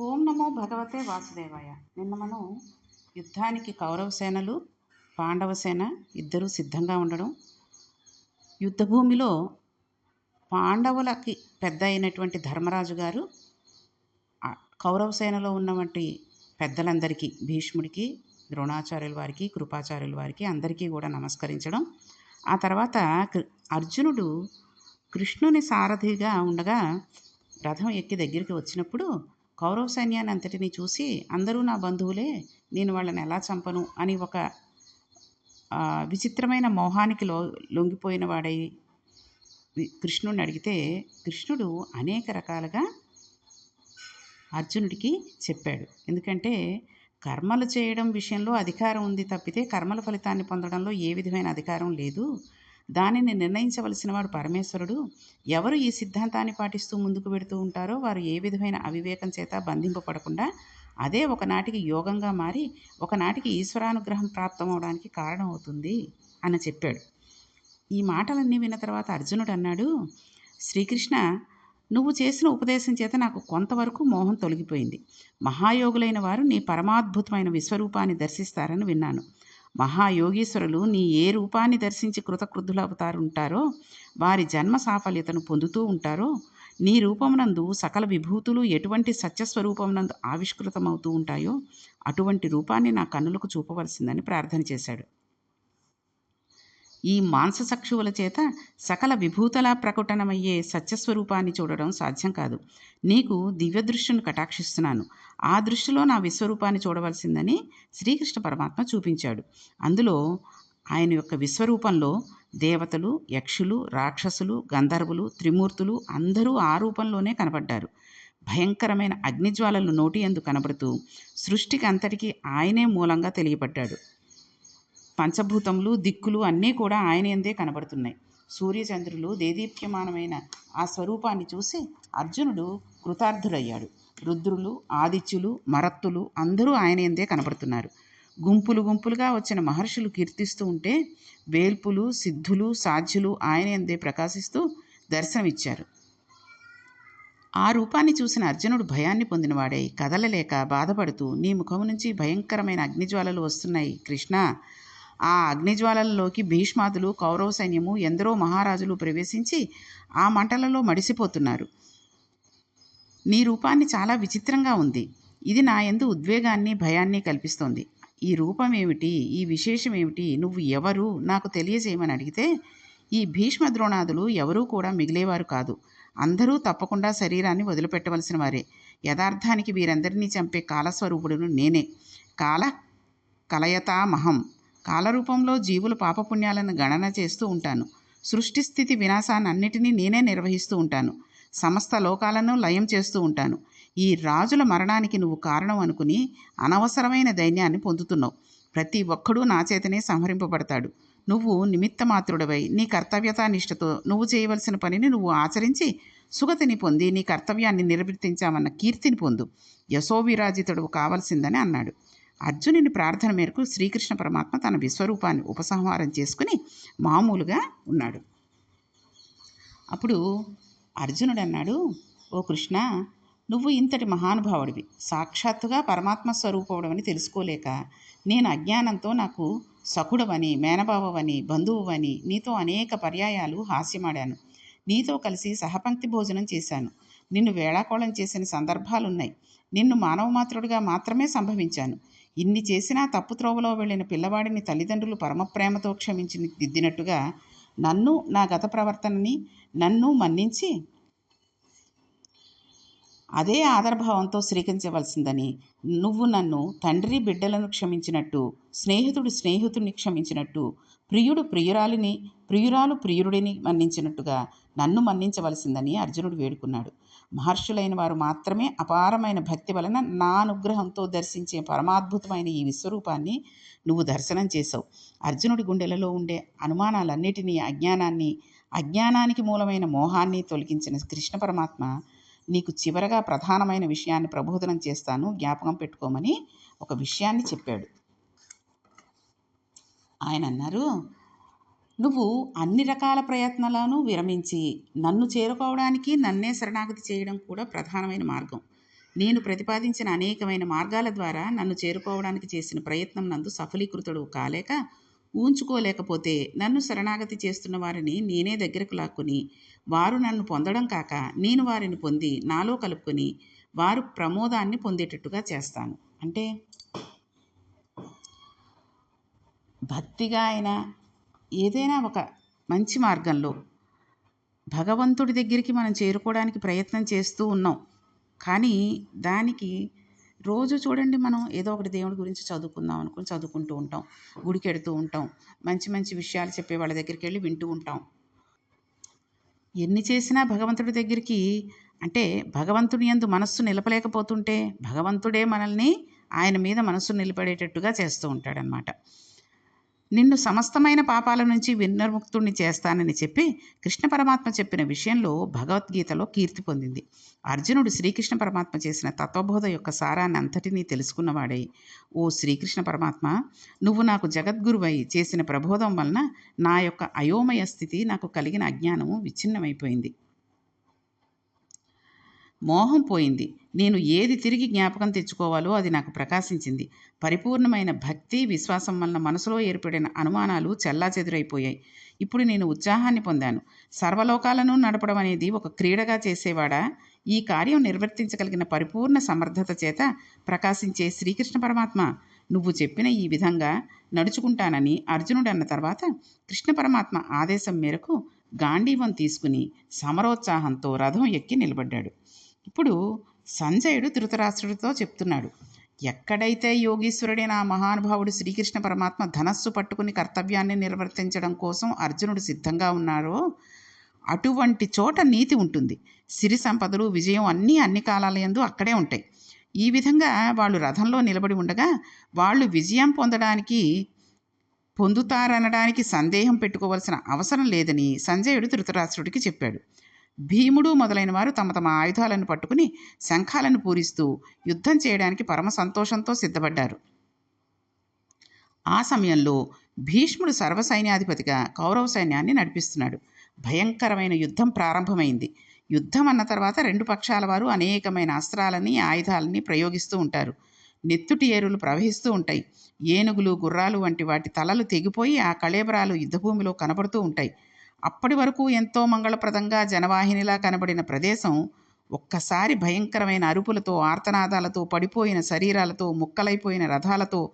ఓం నమో భగవతే వాసుదేవాయ. నిన్న మనం యుద్ధానికి కౌరవ సేనలు పాండవ సేన ఇద్దరూ సిద్ధంగా ఉండడం యుద్ధభూమిలో పాండవులకి పెద్ద అయినటువంటి ధర్మరాజు గారు కౌరవ సేనలో ఉన్నటువంటి పెద్దలందరికీ భీష్ముడికి ద్రోణాచార్యుల వారికి కృపాచార్యుల వారికి అందరికీ కూడా నమస్కరించడం. ఆ తర్వాత కృ- అర్జునుడు కృష్ణుని సారథిగా ఉండగా రథం ఎక్కి దగ్గరికి వచ్చినప్పుడు కౌరవ సైన్యాన్ని అంతటిని చూసి అందరూ నా బంధువులే నేను వాళ్ళని ఎలా చంపను అని ఒక విచిత్రమైన మోహానికి లో లొంగిపోయిన వాడై కృష్ణుడిని అడిగితే కృష్ణుడు అనేక రకాలుగా అర్జునుడికి చెప్పాడు. ఎందుకంటే కర్మలు చేయడం విషయంలో అధికారం ఉంది తప్పితే కర్మల ఫలితాన్ని పొందడంలో ఏ విధమైన అధికారం లేదు. దానిని నిర్ణయించవలసిన వాడు పరమేశ్వరుడు. ఎవరు ఈ సిద్ధాంతాన్ని పాటిస్తూ ముందుకు పెడుతూ ఉంటారో వారు ఏ విధమైన అవివేకం చేత బంధింపబడకుండా అదే ఒకనాటికి యోగంగా మారి ఒకనాటికి ఈశ్వరానుగ్రహం ప్రాప్తమవడానికి కారణమవుతుంది అని చెప్పాడు. ఈ మాటలన్నీ విన్న తర్వాత అర్జునుడు అన్నాడు శ్రీకృష్ణ నువ్వు చేసిన ఉపదేశం చేత నాకు కొంతవరకు మోహం తొలగిపోయింది. మహాయోగులైన వారు నీ పరమాద్భుతమైన విశ్వరూపాన్ని దర్శిస్తారని విన్నాను. మహాయోగీశ్వరులు నీ ఏ రూపాన్ని దర్శించి కృతకృద్ధులవుతారుంటారో వారి జన్మ సాఫల్యతను పొందుతూ ఉంటారో నీ రూపమునందు సకల విభూతులు ఎటువంటి సత్యస్వరూపమునందు ఆవిష్కృతమవుతూ ఉంటాయో అటువంటి రూపాన్ని నా కన్నులకు చూపవలసిందని ప్రార్థన చేశాడు. ఈ మాంసచక్షువుల చేత సకల విభూతలా ప్రకటనమయ్యే సత్యస్వరూపాన్ని చూడడం సాధ్యం కాదు. నీకు దివ్య దృష్టిని కటాక్షిస్తున్నాను. ఆ దృష్టిలో నా విశ్వరూపాన్ని చూడవలసిందని శ్రీకృష్ణ పరమాత్మ చూపించాడు. అందులో ఆయన యొక్క విశ్వరూపంలో దేవతలు యక్షులు రాక్షసులు గంధర్వులు త్రిమూర్తులు అందరూ ఆ రూపంలోనే కనబడ్డారు. భయంకరమైన అగ్నిజ్వాలలు నోటి ఎందు కనబడుతూ సృష్టికి అంతటికీ ఆయనే మూలంగా తెలియబడ్డాడు. పంచభూతములు దిక్కులు అన్నీ కూడా ఆయన ఎందే కనబడుతున్నాయి. సూర్యచంద్రులు దేదీప్యమానమైన ఆ స్వరూపాన్ని చూసి అర్జునుడు కృతార్థుడయ్యాడు. రుద్రులు ఆదిత్యులు మరత్తులు అందరూ ఆయన ఎందే కనబడుతున్నారు. గుంపులు గుంపులుగా వచ్చిన మహర్షులు కీర్తిస్తూ ఉంటే వేల్పులు సిద్ధులు సాధ్యులు ఆయన ఎందే ప్రకాశిస్తూ దర్శనమిచ్చారు. ఆ రూపాన్ని చూసిన అర్జునుడు భయాన్ని పొందినవాడై కదలలేక బాధపడుతూ నీ ముఖం నుంచి భయంకరమైన అగ్నిజ్వాలలు వస్తున్నాయి కృష్ణ ఆ అగ్నిజ్వాలల్లోకి భీష్మాదులు కౌరవ సైన్యము ఎందరో మహారాజులు ప్రవేశించి ఆ మంటలలో మడిసిపోతున్నారు. నీ రూపాన్ని చాలా విచిత్రంగా ఉంది. ఇది నా ఎందు ఉద్వేగాన్ని భయాన్ని కల్పిస్తోంది. ఈ రూపం ఏమిటి? ఈ విశేషం ఏమిటి? నువ్వు ఎవరు? నాకు తెలియజేయమని అడిగితే ఈ భీష్మ ద్రోణాదులు ఎవరూ కూడా మిగిలేవారు కాదు. అందరూ తప్పకుండా శరీరాన్ని వదిలిపెట్టవలసిన వారే. యథార్థానికి వీరందరినీ చంపే కాలస్వరూపుడును నేనే. కాల కలయతామహం. కాలరూపంలో జీవుల పాపపుణ్యాలను గణన చేస్తూ ఉంటాను. సృష్టి స్థితి వినాశాన్ని అన్నిటినీ నేనే నిర్వహిస్తూ ఉంటాను. సమస్త లోకాలను లయం చేస్తూ ఉంటాను. ఈ రాజుల మరణానికి నువ్వు కారణం అనుకుని అనవసరమైన దైన్యాన్ని పొందుతున్నావు. ప్రతి ఒక్కడూ నా చేతనే సంహరింపబడతాడు. నువ్వు నిమిత్తమాత్రుడవై నీ కర్తవ్యతానిష్టతో నువ్వు చేయవలసిన పనిని నువ్వు ఆచరించి సుగతిని పొంది నీ కర్తవ్యాన్ని నిర్వర్తించామన్న కీర్తిని పొందు. యశోవిరాజితుడు కావలసిందని అన్నాడు. అర్జునుని ప్రార్థన మేరకు శ్రీకృష్ణ పరమాత్మ తన విశ్వరూపాన్ని ఉపసంహారం చేసుకుని మామూలుగా ఉన్నాడు. అప్పుడు అర్జునుడు అన్నాడు ఓ కృష్ణ నువ్వు ఇంతటి మహానుభావుడివి. సాక్షాత్తుగా పరమాత్మ స్వరూపముడవని తెలుసుకోలేక నేను అజ్ఞానంతో నాకు సఖుడవని మేనబావవని బంధువువని నీతో అనేక పర్యాయాలు హాస్యమాడాను. నీతో కలిసి సహపంక్తి భోజనం చేశాను. నిన్ను వేళాకోళం చేసిన సందర్భాలున్నాయి. నిన్ను మానవమాత్రుడిగా మాత్రమే సంభవించాను. ఇన్ని చేసినా తప్పు త్రోవలో వెళ్ళిన పిల్లవాడిని తల్లిదండ్రులు పరమప్రేమతో క్షమించి దిద్దినట్టుగా నన్ను నా గత ప్రవర్తనని నన్ను మన్నించి అదే ఆదరభావంతో స్వీకరించవలసిందని నువ్వు నన్ను తండ్రి బిడ్డలను క్షమించినట్టు స్నేహితుడు స్నేహితుడిని క్షమించినట్టు ప్రియుడు ప్రియురాలిని ప్రియురాలు ప్రియుడిని మన్నించినట్టుగా నన్ను మన్నించవలసిందని అర్జునుడు వేడుకున్నాడు. మహర్షులైన వారు మాత్రమే అపారమైన భక్తి వలన నా అనుగ్రహంతో దర్శించే పరమాద్భుతమైన ఈ విశ్వరూపాన్ని నువ్వు దర్శనం చేసావు అర్జునుడి గుండెలలో ఉండే అనుమానాలన్నిటినీ అజ్ఞానాన్ని అజ్ఞానానికి మూలమైన మోహాన్ని తొలగించిన కృష్ణ పరమాత్మ నీకు చివరగా ప్రధానమైన విషయాన్ని ప్రబోధనం చేస్తాను. జ్ఞాపకం పెట్టుకోమని ఒక విషయాన్ని చెప్పాడు. ఆయన అన్నారు నువ్వు అన్ని రకాల ప్రయత్నాలను విరమించి నన్ను చేరుకోవడానికి నన్నే శరణాగతి చేయడం కూడా ప్రధానమైన మార్గం. నేను ప్రతిపాదించిన అనేకమైన మార్గాల ద్వారా నన్ను చేరుకోవడానికి చేసిన ప్రయత్నం నందు సఫలీకృతుడు కాలేక ఊంచుకోలేకపోతే నన్ను శరణాగతి చేస్తున్న వారిని నేనే దగ్గరకు లాక్కుని వారు నన్ను పొందడం కాక నేను వారిని పొంది నాలో కలుపుకొని వారు ప్రమోదాన్ని పొందేటట్టుగా చేస్తాను. అంటే భక్తిగా అయినా ఏదైనా ఒక మంచి మార్గంలో భగవంతుడి దగ్గరికి మనం చేరుకోవడానికి ప్రయత్నం చేస్తూ ఉన్నాం. కానీ దానికి రోజు చూడండి మనం ఏదో ఒకటి దేవుడి గురించి చదువుకుందాం అనుకుని చదువుకుంటూ ఉంటాం. గుడికి ఎడుతూ ఉంటాం. మంచి మంచి విషయాలు చెప్పే వాళ్ళ దగ్గరికి వెళ్ళి వింటూ ఉంటాం. ఎన్ని చేసినా భగవంతుడి దగ్గరికి అంటే భగవంతుని యందు మనస్సు నిలపలేకపోతుంటే భగవంతుడే మనల్ని ఆయన మీద మనస్సు నిలబడేటట్టుగా చేస్తూ ఉంటాడనమాట. నిన్ను సమస్తమైన పాపాల నుంచి విన్నర్ముక్తుణ్ణి చేస్తానని చెప్పి కృష్ణ పరమాత్మ చెప్పిన విషయంలో భగవద్గీతలో కీర్తి పొందింది. అర్జునుడు శ్రీకృష్ణ పరమాత్మ చేసిన తత్వబోధ యొక్క సారాన్ని అంతటినీ తెలుసుకున్నవాడై ఓ శ్రీకృష్ణ పరమాత్మ నువ్వు నాకు జగద్గురువై చేసిన ప్రబోధం వలన నా యొక్క అయోమయ స్థితి నాకు కలిగిన అజ్ఞానము విచ్ఛిన్నమైపోయింది. మోహం పోయింది. నేను ఏది తిరిగి జ్ఞాపకం తెచ్చుకోవాలో అది నాకు ప్రకాశించింది. పరిపూర్ణమైన భక్తి విశ్వాసం వలన మనసులో ఏర్పడిన అనుమానాలు చెల్లాచెదురైపోయాయి. ఇప్పుడు నేను ఉత్సాహాన్ని పొందాను. సర్వలోకాలను నడపడం అనేది ఒక క్రీడగా చేసేవాడా? ఈ కార్యం నిర్వర్తించగలిగిన పరిపూర్ణ సమర్థత చేత ప్రకాశించే శ్రీకృష్ణ పరమాత్మ? నువ్వు చెప్పిన ఈ విధంగా నడుచుకుంటానని అర్జునుడు అన్న తర్వాత కృష్ణ పరమాత్మ ఆదేశం మేరకు గాంధీవం తీసుకుని సమరోత్సాహంతో రథం ఎక్కి నిలబడ్డాడు. ఇప్పుడు సంజయుడు ధృతరాష్ట్రుడితో చెప్తున్నాడు ఎక్కడైతే యోగీశ్వరుడైన నా మహానుభావుడు శ్రీకృష్ణ పరమాత్మ ధనస్సు పట్టుకుని కర్తవ్యాన్ని నిర్వర్తించడం కోసం అర్జునుడు సిద్ధంగా ఉన్నారో అటువంటి చోట నీతి ఉంటుంది. సిరి సంపదలు విజయం అన్నీ అన్ని కాలాలయందు అక్కడే ఉంటాయి. ఈ విధంగా వాళ్ళు రథంలో నిలబడి ఉండగా వాళ్ళు విజయం పొందడానికి పొందుతారనడానికి సందేహం పెట్టుకోవాల్సిన అవసరం లేదని సంజయుడు ధృతరాష్ట్రుడికి చెప్పాడు. భీముడు మొదలైన వారు తమ తమ ఆయుధాలను పట్టుకుని శంఖాలను పూరిస్తూ యుద్ధం చేయడానికి పరమ సంతోషంతో సిద్ధపడ్డారు. ఆ సమయంలో భీష్ముడు సర్వసైన్యాధిపతిగా కౌరవ సైన్యాన్ని నడిపిస్తున్నాడు. భయంకరమైన యుద్ధం ప్రారంభమైంది. యుద్ధం అన్న తర్వాత రెండు పక్షాల వారు అనేకమైన అస్త్రాలని ఆయుధాలని ప్రయోగిస్తూ ఉంటారు. నెత్తుటి ఏరులు ప్రవహిస్తూ ఉంటాయి. ఏనుగులు గుర్రాలు వంటి వాటి తలలు తెగిపోయి ఆ కళేబరాలు యుద్ధభూమిలో కనబడుతూ ఉంటాయి. అప్పటి వరకు ఎంతో మంగళప్రదంగా జనవాహినిలా కనబడిన ప్రదేశం ఒక్కసారి భయంకరమైన అరుపులతో ఆర్తనాదాలతో పడిపోయిన శరీరాలతో ముక్కలైపోయిన రథాలతో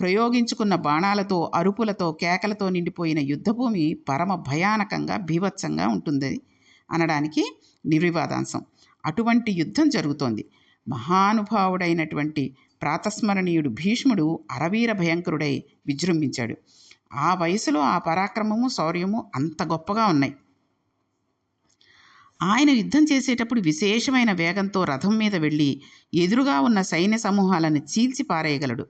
ప్రయోగించుకున్న బాణాలతో అరుపులతో కేకలతో నిండిపోయిన యుద్ధభూమి పరమ భయానకంగా భీభత్సంగా ఉంటుంది అనడానికి నిర్వివాదాంశం. అటువంటి యుద్ధం జరుగుతోంది. మహానుభావుడైనటువంటి ప్రాతస్మరణీయుడు భీష్ముడు అరవీర భయంకరుడై విజృంభించాడు. ఆ వయసులో ఆ పరాక్రమము శౌర్యము అంత గొప్పగా ఉన్నాయి. ఆయన యుద్ధం చేసేటప్పుడు విశేషమైన వేగంతో రథం మీద వెళ్ళి ఎదురుగా ఉన్న సైన్య సమూహాలను చీల్చి పారేయగలడు.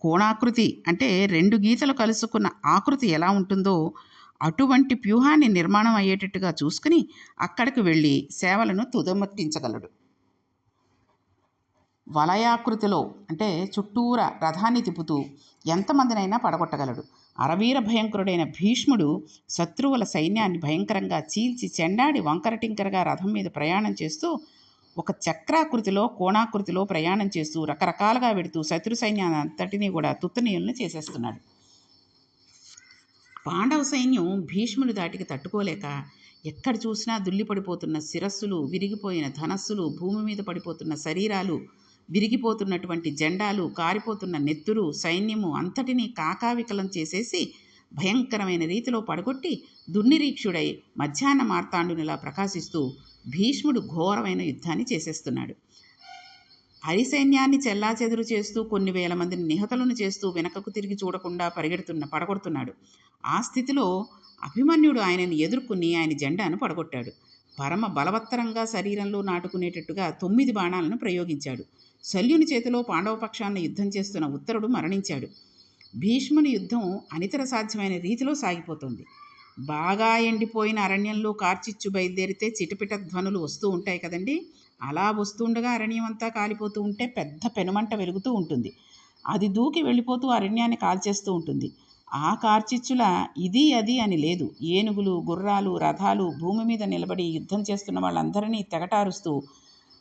కోణాకృతి అంటే రెండు గీతలు కలుసుకున్న ఆకృతి ఎలా ఉంటుందో అటువంటి వ్యూహాన్ని నిర్మాణం అయ్యేటట్టుగా చూసుకుని అక్కడికి వెళ్ళి సేవలను తుదమట్టించగలడు వలయాకృతిలో అంటే చుట్టూరా రథాన్ని తిప్పుతూ ఎంతమందినైనా పడగొట్టగలడు. అరవీర భయంకరుడైన భీష్ముడు శత్రువుల సైన్యాన్ని భయంకరంగా చీల్చి చెండాడి వంకరటింకరగా రథం మీద ప్రయాణం చేస్తూ ఒక చక్రాకృతిలో కోణాకృతిలో ప్రయాణం చేస్తూ రకరకాలుగా పెడుతూ శత్రు సైన్యాన్ని అంతటినీ కూడా తుత్తనీయులను చేసేస్తున్నాడు. పాండవ సైన్యం భీష్ముడి దాటికి తట్టుకోలేక ఎక్కడ చూసినా దుల్లి పడిపోతున్న శిరస్సులు విరిగిపోయిన ధనస్సులు భూమి మీద పడిపోతున్న శరీరాలు విరిగిపోతున్నటువంటి జెండాలు కారిపోతున్న నెత్తురు సైన్యము అంతటినీ కాకావికలం చేసేసి భయంకరమైన రీతిలో పడగొట్టి దుర్నిరీక్షుడై మధ్యాహ్న మార్తాండునిలా ప్రకాశిస్తూ భీష్ముడు ఘోరమైన యుద్ధాన్ని చేసేస్తున్నాడు. హరిసైన్యాన్ని చెల్లాచెదురు చేస్తూ కొన్ని వేల మందిని నిహతలను చేస్తూ వెనకకు తిరిగి చూడకుండా పరిగెడుతున్న పడగొడుతున్నాడు. ఆ స్థితిలో అభిమన్యుడు ఆయనను ఎదుర్కొని ఆయన జెండాను పడగొట్టాడు. పరమ బలవత్తరంగా శరీరంలో నాటుకునేటట్టుగా తొమ్మిది బాణాలను ప్రయోగించాడు. శల్యుని చేతిలో పాండవపక్షాన్ని యుద్ధం చేస్తున్న ఉత్తరుడు మరణించాడు. భీష్ముని యుద్ధం అనితర సాధ్యమైన రీతిలో సాగిపోతుంది. బాగా ఎండిపోయిన అరణ్యంలో కార్చిచ్చు బయలుదేరితే చిటపిట ధ్వనులు వస్తూ ఉంటాయి కదండి. అలా వస్తుండగా అరణ్యం అంతా కాలిపోతూ ఉంటే పెద్ద పెనుమంట వెలుగుతూ ఉంటుంది. అది దూకి వెళ్ళిపోతూ అరణ్యాన్ని కాల్చేస్తూ ఉంటుంది. ఆ కార్చిచ్చుల ఇది అది అని లేదు. ఏనుగులు గుర్రాలు రథాలు భూమి మీద నిలబడి యుద్ధం చేస్తున్న వాళ్ళందరినీ తెగటారుస్తూ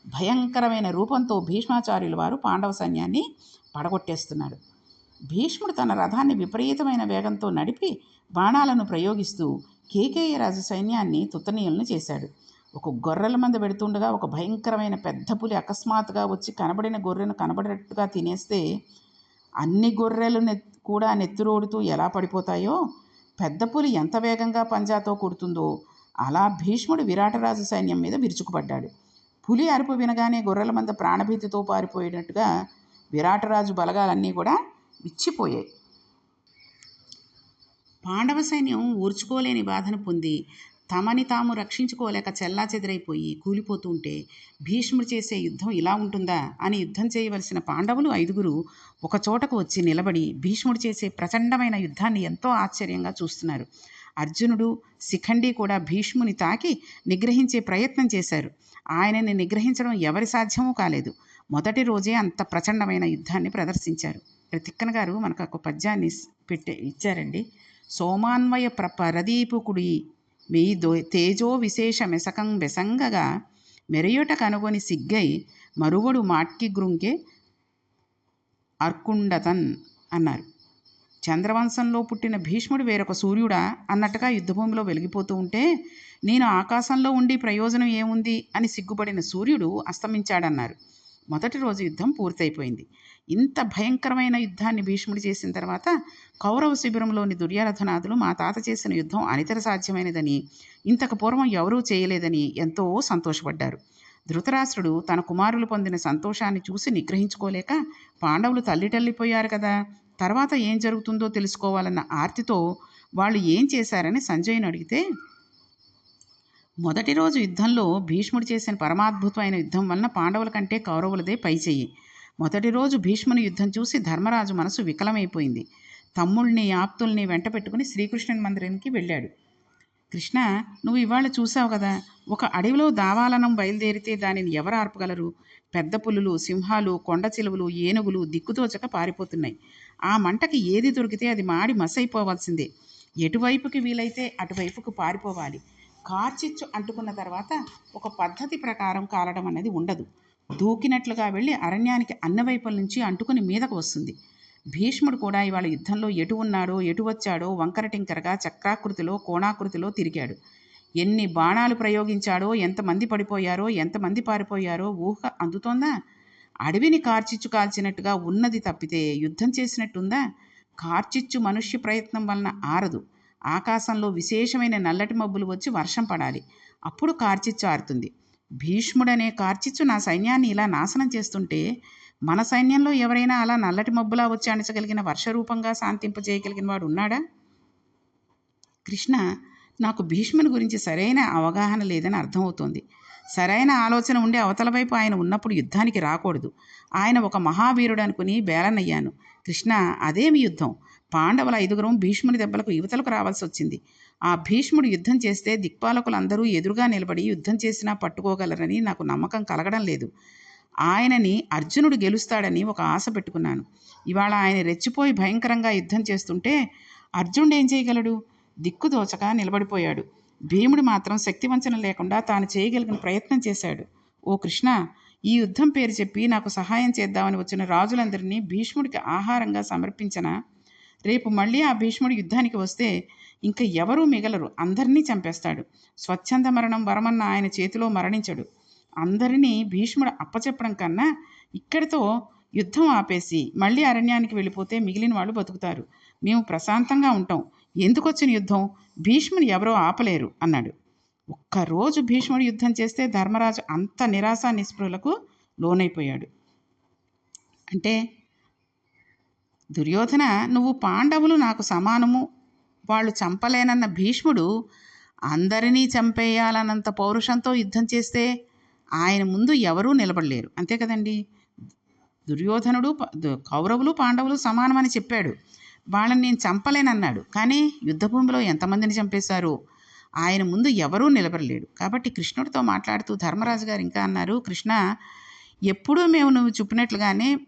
భయంకరమైన రూపంతో భీష్మాచార్యుల వారు పాండవ సైన్యాన్ని పడగొట్టేస్తున్నాడు. భీష్ముడు తన రథాన్ని విపరీతమైన వేగంతో నడిపి బాణాలను ప్రయోగిస్తూ కేకేయ రాజు సైన్యాన్ని తుతనీయులను చేశాడు. ఒక గొర్రెల మంద పెడుతుండగా ఒక భయంకరమైన పెద్ద పులి అకస్మాత్తుగా వచ్చి కనబడిన గొర్రెను కనబడేట్టుగా తినేస్తే అన్ని గొర్రెలు నెత్ కూడా నెత్తురోడుతూ ఎలా పడిపోతాయో? పెద్ద పులి ఎంత వేగంగా పంజాతో కొడుతుందో? అలా భీష్ముడు విరాటరాజు సైన్యం మీద విరుచుకుపడ్డాడు. పులి అరుపు వినగానే గొర్రెల మంద ప్రాణభీతితో పారిపోయినట్టుగా విరాటరాజు బలగాలన్నీ కూడా విచ్చిపోయాయి. పాండవ సైన్యం ఊర్చుకోలేని బాధను పొంది తమని తాము రక్షించుకోలేక చెల్లా చెదిరైపోయి కూలిపోతుంటే భీష్ముడు చేసే యుద్ధం ఇలా ఉంటుందా అని యుద్ధం చేయవలసిన పాండవులు ఐదుగురు ఒకచోటకు వచ్చి నిలబడి భీష్ముడు చేసే ప్రచండమైన యుద్ధాన్ని ఎంతో ఆశ్చర్యంగా చూస్తున్నారు. అర్జునుడు శిఖండి కూడా భీష్ముని తాకి నిగ్రహించే ప్రయత్నం చేశారు. ఆయనని నిగ్రహించడం ఎవరి సాధ్యమూ కాలేదు. మొదటి రోజే అంత ప్రచండమైన యుద్ధాన్ని ప్రదర్శించారు. ఇక్కడ తిక్కన గారు మనకు ఒక పద్యాన్ని పెట్టే ఇచ్చారండి. సోమాన్వయ ప్ర పరదీపుకుడి మీ దో తేజో విశేష మెసకం వెసంగగా మెరయుట కనుగొని సిగ్గై మరువడు మాట్కి గ్రుంకే అర్కుండతన్ అన్నారు. చంద్రవంశంలో పుట్టిన భీష్ముడు వేరొక సూర్యుడా? అన్నట్టుగా యుద్ధభూమిలో వెలిగిపోతూ ఉంటే నేను ఆకాశంలో ఉండి ప్రయోజనం ఏముంది? అని సిగ్గుపడిన సూర్యుడు అస్తమించాడన్నారు. మొదటి రోజు యుద్ధం పూర్తయిపోయింది. ఇంత భయంకరమైన యుద్ధాన్ని భీష్ముడు చేసిన తర్వాత కౌరవ శిబిరంలోని దుర్యారథనాథులు మా తాత చేసిన యుద్ధం అనితర సాధ్యమైనదని ఇంతకు పూర్వం ఎవరూ చేయలేదని ఎంతో సంతోషపడ్డారు. ధృతరాష్ట్రుడు తన కుమారులు పొందిన సంతోషాన్ని చూసి నిగ్రహించుకోలేక పాండవులు తల్లిటల్లిపోయారు కదా? తర్వాత ఏం జరుగుతుందో తెలుసుకోవాలన్న ఆర్తితో వాళ్ళు ఏం చేశారని సంజయుని అడిగితే మొదటి రోజు యుద్ధంలో భీష్ముడు చేసిన పరమాద్భుతమైన యుద్ధం వలన పాండవుల కంటే కౌరవులదే పైచేయి. మొదటి రోజు భీష్ముని యుద్ధం చూసి ధర్మరాజు మనసు వికలమైపోయింది. తమ్ముళ్ళని ఆప్తుల్ని వెంట పెట్టుకుని శ్రీకృష్ణుని మందిరానికి వెళ్ళాడు. కృష్ణ నువ్వు ఇవాళ చూసావు కదా ఒక అడవిలో దావాలనం బయలుదేరితే దానిని ఎవరు ఆర్పగలరు? పెద్ద పులులు సింహాలు కొండ చిలువలు ఏనుగులు దిక్కుతోచక పారిపోతున్నాయి. ఆ మంటకి ఏది దొరికితే అది మాడి మసైపోవాల్సిందే. ఎటువైపుకి వీలైతే అటువైపుకు పారిపోవాలి. కార్చిచ్చు అంటుకున్న తర్వాత ఒక పద్ధతి ప్రకారం కాలడం అనేది ఉండదు. దూకినట్లుగా వెళ్ళి అరణ్యానికి అన్నవైపుల నుంచి అంటుకుని మీదకు వస్తుంది. భీష్ముడు కూడా ఇవాళ యుద్ధంలో ఎటు ఉన్నాడో ఎటు వచ్చాడో వంకరటింకరగా చక్రాకృతిలో కోణాకృతిలో తిరిగాడు. ఎన్ని బాణాలు ప్రయోగించాడో ఎంతమంది పడిపోయారో ఎంతమంది పారిపోయారో ఊహ అందుతోందా? అడవిని కార్చిచ్చు కాల్చినట్టుగా ఉన్నది తప్పితే యుద్ధం చేసినట్టుందా? కార్చిచ్చు మనుష్య ప్రయత్నం వలన ఆరదు. ఆకాశంలో విశేషమైన నల్లటి మబ్బులు వచ్చి వర్షం పడాలి. అప్పుడు కార్చిచ్చు ఆరుతుంది. భీష్ముడనే కార్చిచ్చు నా సైన్యాన్ని ఇలా నాశనం చేస్తుంటే మన సైన్యంలో ఎవరైనా అలా నల్లటి మబ్బులా వచ్చి అణచగలిగిన వర్షరూపంగా శాంతింపజేయగలిగిన వాడు ఉన్నాడా? కృష్ణ నాకు భీష్ముని గురించి సరైన అవగాహన లేదని అర్థమవుతోంది. సరైన ఆలోచన ఉండే అవతల వైపు ఆయన ఉన్నప్పుడు యుద్ధానికి రాకూడదు. ఆయన ఒక మహావీరుడు అనుకుని బేలనయ్యాను కృష్ణ అదేమి యుద్ధం. పాండవుల ఐదుగురం భీష్ముని దెబ్బలకు యువతలకు రావాల్సి వచ్చింది. ఆ భీష్ముడు యుద్ధం చేస్తే దిక్పాలకులందరూ ఎదురుగా నిలబడి యుద్ధం చేసినా పట్టుకోగలరని నాకు నమ్మకం కలగడం లేదు. ఆయనని అర్జునుడు గెలుస్తాడని ఒక ఆశ పెట్టుకున్నాను. ఇవాళ ఆయన రెచ్చిపోయి భయంకరంగా యుద్ధం చేస్తుంటే అర్జునుడు ఏం చేయగలడు? దిక్కుదోచక నిలబడిపోయాడు. భీముడు మాత్రం శక్తివంచన లేకుండా తాను చేయగలిగిన ప్రయత్నం చేశాడు. ఓ కృష్ణ ఈ యుద్ధం పేరు చెప్పి నాకు సహాయం చేద్దామని వచ్చిన రాజులందరినీ భీష్ముడికి ఆహారంగా సమర్పించిన? రేపు మళ్ళీ ఆ భీష్ముడు యుద్ధానికి వస్తే ఇంకా ఎవరూ మిగలరు. అందరినీ చంపేస్తాడు. స్వచ్ఛంద మరణం వరమన్న ఆయన చేతిలో మరణించడు. అందరినీ భీష్ముడు అప్పచెప్పడం కన్నా ఇక్కడితో యుద్ధం ఆపేసి మళ్ళీ అరణ్యానికి వెళ్ళిపోతే మిగిలిన వాళ్ళు బతుకుతారు. మేము ప్రశాంతంగా ఉంటాం. ఎందుకు వచ్చిన యుద్ధం? భీష్ముని ఎవరో ఆపలేరు అన్నాడు. ఒక్కరోజు భీష్ముడు యుద్ధం చేస్తే ధర్మరాజు అంత నిరాశ నిస్పృహలకు లోనైపోయాడు. అంటే దుర్యోధన నువ్వు పాండవులు నాకు సమానము. వాళ్ళు చంపలేనన్న భీష్ముడు అందరినీ చంపేయాలన్నంత పౌరుషంతో యుద్ధం చేస్తే ఆయన ముందు ఎవరూ నిలబడలేరు. అంతే కదండి? దుర్యోధనుడు దు- కౌరవులు పాండవులు సమానమని చెప్పాడు. వాళ్ళని నేను చంపలేనన్నాడు. కానీ యుద్ధభూమిలో ఎంతమందిని చంపేశారు? ఆయన ముందు ఎవరూ నిలబడలేడు. కాబట్టి కృష్ణుడితో మాట్లాడుతూ ధర్మరాజు గారు ఇంకా అన్నారు కృష్ణ ఎప్పుడూ మేము నువ్వు చెప్పినట్లుగానే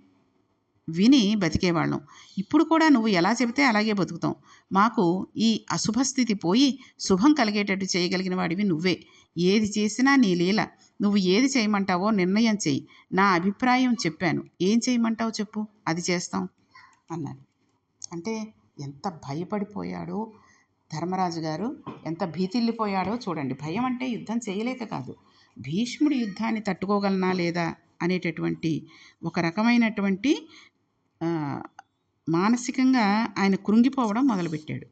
విని బతికేవాళ్ళం. ఇప్పుడు కూడా నువ్వు ఎలా చెబితే అలాగే బతుకుతాం. మాకు ఈ అశుభ స్థితి పోయి శుభం కలిగేటట్టు చేయగలిగిన వాడివి నువ్వే. ఏది చేసినా నీ లీల. నువ్వు ఏది చేయమంటావో నిర్ణయం చెయ్యి నా అభిప్రాయం చెప్పాను. ఏం చేయమంటావు చెప్పు. అది చేస్తాం. అన్నాడు అంటే ఎంత భయపడిపోయాడో ధర్మరాజు గారు ఎంత భీతిల్లిపోయాడో చూడండి. భయం అంటే యుద్ధం చేయలేక కాదు. భీష్ముడి యుద్ధాన్ని తట్టుకోగలనా లేదా అనేటటువంటి ఒక రకమైనటువంటి మానసికంగా ఆయన కృంగిపోవడం మొదలుపెట్టాడు.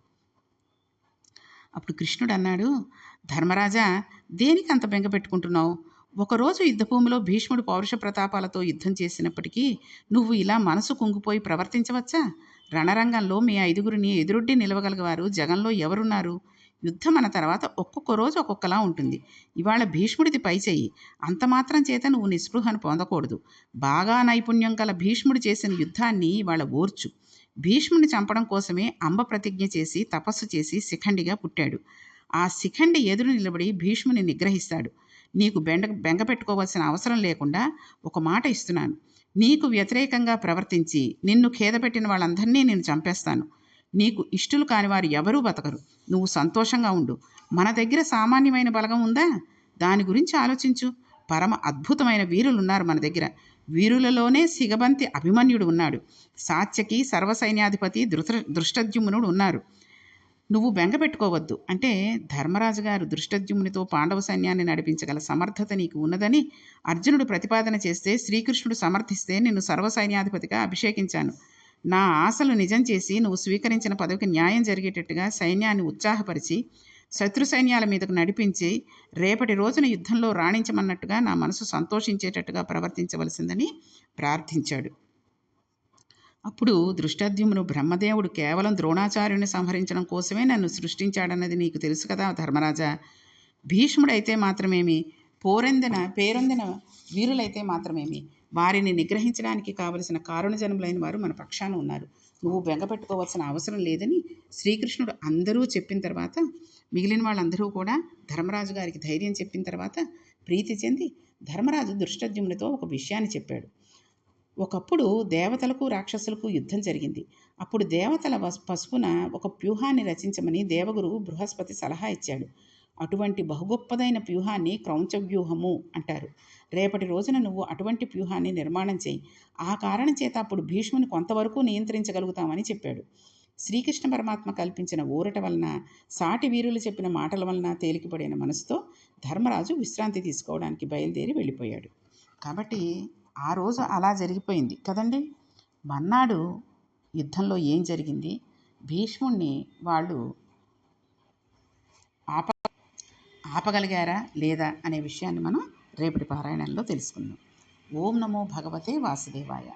అప్పుడు కృష్ణుడు అన్నాడు ధర్మరాజా దేనికి అంత బెంగ పెట్టుకుంటున్నావు? ఒకరోజు యుద్ధభూమిలో భీష్ముడు పౌరుష ప్రతాపాలతో యుద్ధం చేసినప్పటికీ నువ్వు ఇలా మనసు కుంగిపోయి ప్రవర్తించవచ్చా? రణరంగంలో మీ ఐదుగురిని ఎదురొడ్డి నిలవగలిగేవారు జగంలో ఎవరున్నారు? యుద్ధం అన్న తర్వాత ఒక్కొక్క రోజు ఒక్కొక్కలా ఉంటుంది. ఇవాళ భీష్ముడిది పై చెయ్యి. అంత మాత్రం చేత నువ్వు నిస్పృహను పొందకూడదు. బాగా నైపుణ్యం గల భీష్ముడు చేసిన యుద్ధాన్ని ఇవాళ ఓర్చు. భీష్ముని చంపడం కోసమే అంబ ప్రతిజ్ఞ చేసి తపస్సు చేసి శిఖండిగా పుట్టాడు. ఆ శిఖండి ఎదురు నిలబడి భీష్ముని నిగ్రహిస్తాడు. నీకు బెండ బెంగ పెట్టుకోవాల్సిన అవసరం లేకుండా ఒక మాట ఇస్తున్నాను. నీకు వ్యతిరేకంగా ప్రవర్తించి నిన్ను ఖేదపెట్టిన వాళ్ళందరినీ నేను చంపేస్తాను. నీకు ఇష్టలు కాని వారు ఎవరూ బతకరు. నువ్వు సంతోషంగా ఉండు. మన దగ్గర సామాన్యమైన బలగం ఉందా? దాని గురించి ఆలోచించు. పరమ అద్భుతమైన వీరులు ఉన్నారు మన దగ్గర. వీరులలోనే సిగబంతి అభిమన్యుడు ఉన్నాడు. సాత్యకి సర్వసైన్యాధిపతి దృత దృష్టద్యుమ్నుడు ఉన్నారు. నువ్వు బెంగపెట్టుకోవద్దు అంటే ధర్మరాజు గారు దృష్టద్యుమ్నితో పాండవ సైన్యాన్ని నడిపించగల సమర్థత నీకు ఉన్నదని అర్జునుడు ప్రతిపాదన చేస్తే శ్రీకృష్ణుడు సమర్థిస్తే నిన్ను సర్వసైన్యాధిపతిగా అభిషేకించాను. నా ఆశలు నిజం చేసి నువ్వు స్వీకరించిన పదవికి న్యాయం జరిగేటట్టుగా సైన్యాన్ని ఉత్సాహపరిచి శత్రు సైన్యాల మీదకు నడిపించి రేపటి రోజున యుద్ధంలో రాణించమన్నట్టుగా నా మనసు సంతోషించేటట్టుగా ప్రవర్తించవలసిందని ప్రార్థించాడు. అప్పుడు దృష్టద్యుమ్ను బ్రహ్మదేవుడు కేవలం ద్రోణాచార్యుని సంహరించడం కోసమే నన్ను సృష్టించాడన్నది నీకు తెలుసు కదా ధర్మరాజా. భీష్ముడైతే మాత్రమేమి? పోరెందిన పేరొందిన వీరులైతే మాత్రమేమి? వారిని నిగ్రహించడానికి కావలసిన కారుణజనములైన వారు మన పక్షాన ఉన్నారు. నువ్వు బెంగపెట్టుకోవాల్సిన అవసరం లేదని శ్రీకృష్ణుడు అందరూ చెప్పిన తర్వాత మిగిలిన వాళ్ళందరూ కూడా ధర్మరాజు గారికి ధైర్యం చెప్పిన తర్వాత ప్రీతి చెంది ధర్మరాజు దృష్టద్యుమ్నితో ఒక విషయాన్ని చెప్పాడు. ఒకప్పుడు దేవతలకు రాక్షసులకు యుద్ధం జరిగింది. అప్పుడు దేవతల వస్- పసుపున ఒక వ్యూహాన్ని రచించమని దేవగురు బృహస్పతి సలహా ఇచ్చాడు. అటువంటి బహుగొప్పదైన వ్యూహాన్ని క్రౌంచ వ్యూహము అంటారు. రేపటి రోజున నువ్వు అటువంటి వ్యూహాన్ని నిర్మాణం చేయి. ఆ కారణం చేత అప్పుడు భీష్ముని కొంతవరకు నియంత్రించగలుగుతామని చెప్పాడు. శ్రీకృష్ణ పరమాత్మ కల్పించిన ఊరట వలన సాటి వీరులు చెప్పిన మాటల వలన తేలికపడిన మనసుతో ధర్మరాజు విశ్రాంతి తీసుకోవడానికి బయలుదేరి వెళ్ళిపోయాడు. కాబట్టి ఆ రోజు అలా జరిగిపోయింది కదండి. మన్నాడు యుద్ధంలో ఏం జరిగింది? భీష్ముణ్ణి వాళ్ళు ఆప ఆపగలిగారా లేదా అనే విషయాన్ని మనం రేపటి పారాయణంలో తెలుసుకుందాం. ఓం నమో భగవతే వాసుదేవాయ.